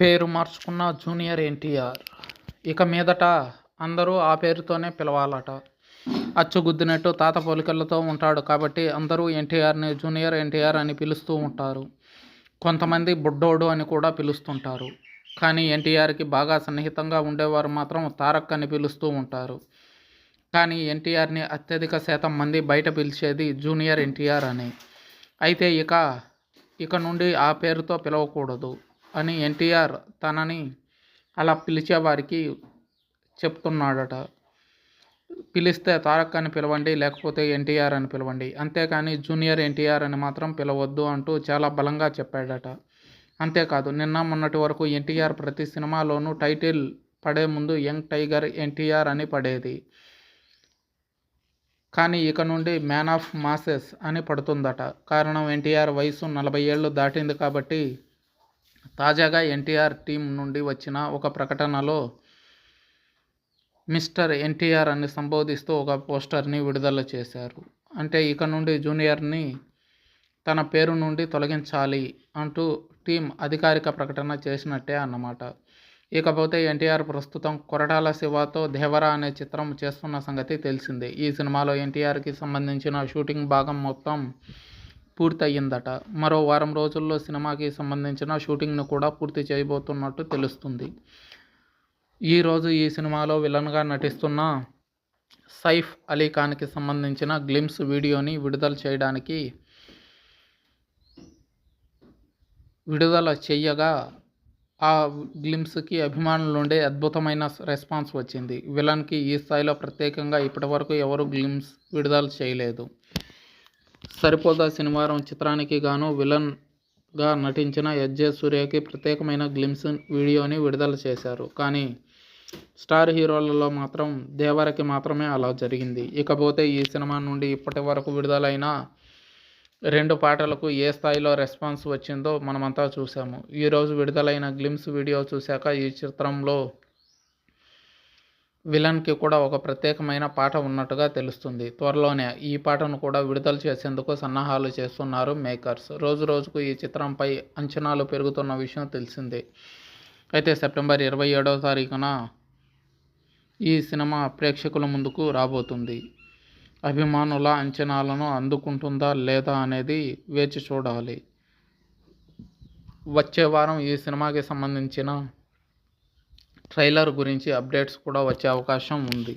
పేరు మార్చుకున్న జూనియర్ ఎన్టీఆర్. ఇక మీదట అందరూ ఆ పేరుతోనే పిలవాలట. అచ్చుగుద్దినట్టు తాత పోలికలతో ఉంటాడు కాబట్టి అందరూ ఎన్టీఆర్ని జూనియర్ ఎన్టీఆర్ అని పిలుస్తూ ఉంటారు. కొంతమంది బుడ్డోడు అని కూడా పిలుస్తుంటారు. కానీ ఎన్టీఆర్కి బాగా సన్నిహితంగా ఉండేవారు మాత్రం తారక్ అని పిలుస్తూ ఉంటారు. కానీ ఎన్టీఆర్ని అత్యధిక శాతం మంది బయట పిలిచేది జూనియర్ ఎన్టీఆర్ అని. అయితే ఇక ఇక నుండి ఆ పేరుతో పిలవకూడదు. అని ఎన్టీఆర్ తనని అలా పిలిచేవారికి చెప్తున్నాడట. పిలిస్తే తారక్ అని పిలవండి లేకపోతే ఎన్టీఆర్ అని పిలవండి. అంతేకాని జూనియర్ ఎన్టీఆర్ అని మాత్రం పిలవద్దు అంటూ చాలా బలంగా చెప్పాడట. అంతేకాదు నిన్న మొన్నటి వరకు ఎన్టీఆర్ ప్రతి సినిమాలోనూ టైటిల్ పడే ముందు యంగ్ టైగర్ ఎన్టీఆర్ అని పడేది. కానీ ఇక నుండి మ్యాన్ ఆఫ్ మాసెస్ అని పడుతుందట. కారణం ఎన్టీఆర్ వయసు నలభై ఏళ్ళు దాటింది కాబట్టి తాజాగా ఎన్టీఆర్ టీం నుండి వచ్చిన ఒక ప్రకటనలో మిస్టర్ ఎన్టీఆర్ అని సంబోధిస్తూ ఒక పోస్టర్ని విడుదల చేశారు. అంటే ఇక నుండి జూనియర్ని తన పేరు నుండి తొలగించాలి అంటూ టీం అధికారిక ప్రకటన చేసినట్టే అన్నమాట. ఇకపోతే ఎన్టీఆర్ ప్రస్తుతం కొరటాల శివతో దేవరా అనే చిత్రం చేస్తున్న సంగతి తెలిసిందే. ఈ సినిమాలో ఎన్టీఆర్కి సంబంధించిన షూటింగ్ భాగం మొత్తం పూర్తయిందట మరో వారం రోజుల్లో సినిమాకి సంబంధించిన షూటింగ్ను కూడా పూర్తి చేయబోతున్నట్టు తెలుస్తుంది. ఈరోజు ఈ సినిమాలో విలన్గా నటిస్తున్న సైఫ్ అలీ ఖాన్కి సంబంధించిన గ్లిమ్స్ వీడియోని విడుదల చేయడానికి విడుదల చెయ్యగా ఆ గ్లిమ్స్కి అభిమానుల నుండి అద్భుతమైన రెస్పాన్స్ వచ్చింది. విలన్కి ఈ స్థాయిలో ప్రత్యేకంగా ఇప్పటివరకు ఎవరు గ్లిమ్స్ విడుదల చేయలేదు. సరిపోదా శనివారం చిత్రానికి గాను విలన్గా నటించిన ఎస్జే సూర్యకి ప్రత్యేకమైన గ్లిమ్స్ వీడియోని విడుదల చేశారు. కానీ స్టార్ హీరోలలో మాత్రం దేవరకి మాత్రమే అలా జరిగింది. ఇకపోతే ఈ సినిమా నుండి ఇప్పటి వరకు విడుదలైన రెండు పాటలకు ఏ స్థాయిలో రెస్పాన్స్ వచ్చిందో మనమంతా చూసాము ఈరోజు విడుదలైన గ్లిమ్స్ వీడియో చూశాక ఈ చిత్రంలో విలన్కి కూడా ఒక ప్రత్యేకమైన పాట ఉన్నట్టుగా తెలుస్తుంది. త్వరలోనే ఈ పాటను కూడా విడుదల చేసేందుకు సన్నాహాలు చేస్తున్నారు మేకర్స్. రోజు రోజుకు ఈ చిత్రంపై అంచనాలు పెరుగుతున్న విషయం తెలిసిందే. అయితే సెప్టెంబర్ ఇరవై ఏడవ తారీఖున ఈ సినిమా ప్రేక్షకుల ముందుకు రాబోతుంది. అభిమానుల అంచనాలను అందుకుంటుందా లేదా అనేది వేచి చూడాలి. వచ్చే వారం ఈ సినిమాకి సంబంధించిన ట్రైలర్ గురించి అప్డేట్స్ కూడా వచ్చే అవకాశం ఉంది.